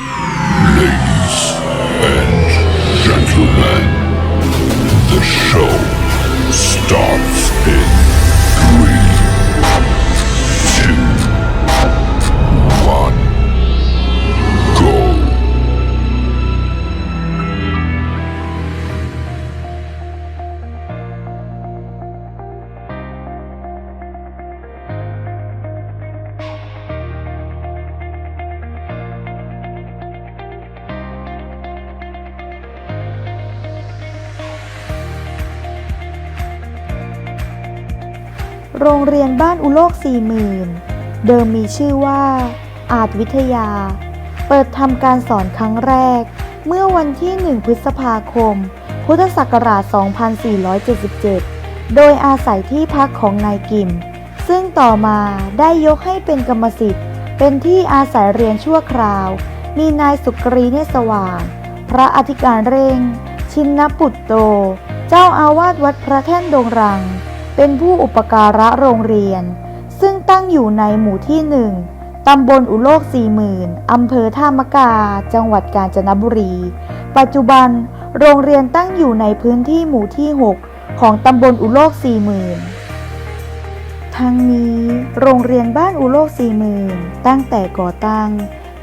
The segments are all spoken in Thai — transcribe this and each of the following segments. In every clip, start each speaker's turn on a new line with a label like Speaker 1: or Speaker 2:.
Speaker 1: Ladies and gentlemen, the show starts
Speaker 2: โรงเรียนบ้านอุโลกสี่หมื่นเดิมมีชื่อว่า อาจวิทยา เปิดทำการสอนครั้งแรก เมื่อวันที่ 1 พฤษภาคม พุทธศักราช 2477 โดยอาศัยที่พักของนายกิม ซึ่งต่อมาได้ยกให้เป็นกรรมสิทธิ์ เป็นที่อาศัยเรียนชั่วคราว มีนายสุกรีเนสว่าง พระอธิการเร่ง ชินนปุตโต เจ้าอาวาสวัดพระแท่นดงรัง เป็นผู้อุปการะโรงเรียน ซึ่งตั้งอยู่ในหมู่ที่หนึ่งตำบลอุโลกสี่หมื่นอำเภอท่ามะกา จังหวัดกาญจนบุรี ปัจจุบันโรงเรียนตั้งอยู่ในพื้นที่หมู่ที่ 6 ของตำบลอุโลกสี่หมื่นทั้งนี้โรงเรียนบ้านอุโลกสี่หมื่นตั้งแต่ก่อตั้ง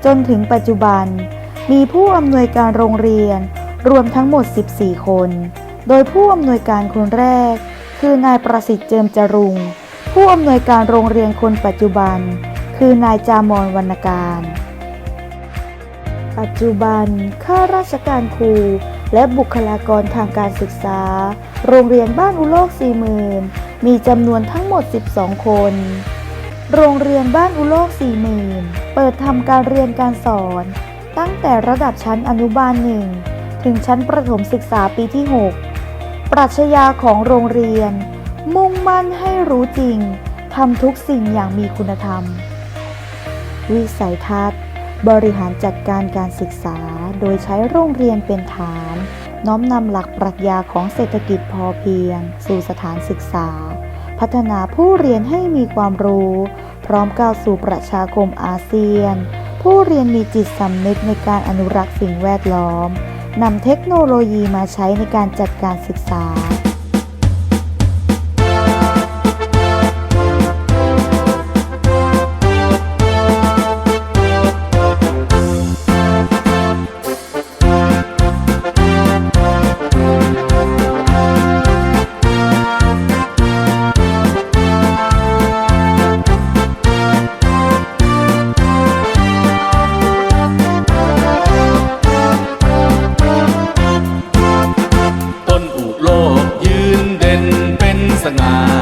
Speaker 2: จนถึงปัจจุบัน มีผู้อำนวยการโรงเรียนรวมทั้งหมด 14 คน โดยผู้อำนวยการคนแรก คือนายประสิทธิ์เจิมจรุง ผู้อำนวยการโรงเรียนคนปัจจุบัน คือนายจามอนวรรณการ ปัจจุบันข้าราชการครูและบุคลากรทางการศึกษา โรงเรียนบ้านอุโลกสี่หมื่นมีจำนวนทั้งหมด 12 คน โรงเรียนบ้านอุโลกสี่หมื่นเปิดทำการเรียนการสอน ตั้งแต่ระดับชั้นอนุบาลหนึ่งถึงชั้นประถมศึกษาปีที่ 6 ปรัชญาของโรงเรียน มุ่งมั่นให้รู้จริงทำทุกสิ่งอย่างมีคุณธรรม วิสัยทัศน์ บริหารจัดการการศึกษาโดยใช้โรงเรียนเป็นฐาน น้อมนำหลักปรัชญาของเศรษฐกิจพอเพียง สู่สถานศึกษา พัฒนาผู้เรียนให้มีความรู้ พร้อมก้าวสู่ประชาคมอาเซียน ผู้เรียนมีจิตสำนึกในการอนุรักษ์สิ่งแวดล้อม นำเทคโนโลยีมาใช้ในการจัดการศึกษา
Speaker 3: ง่า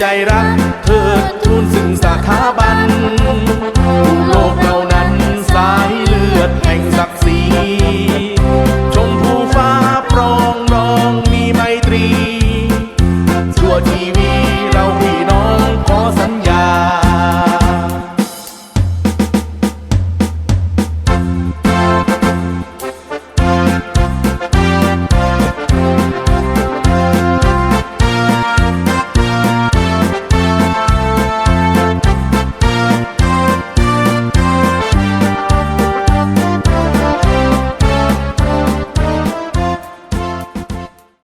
Speaker 3: ใจรัก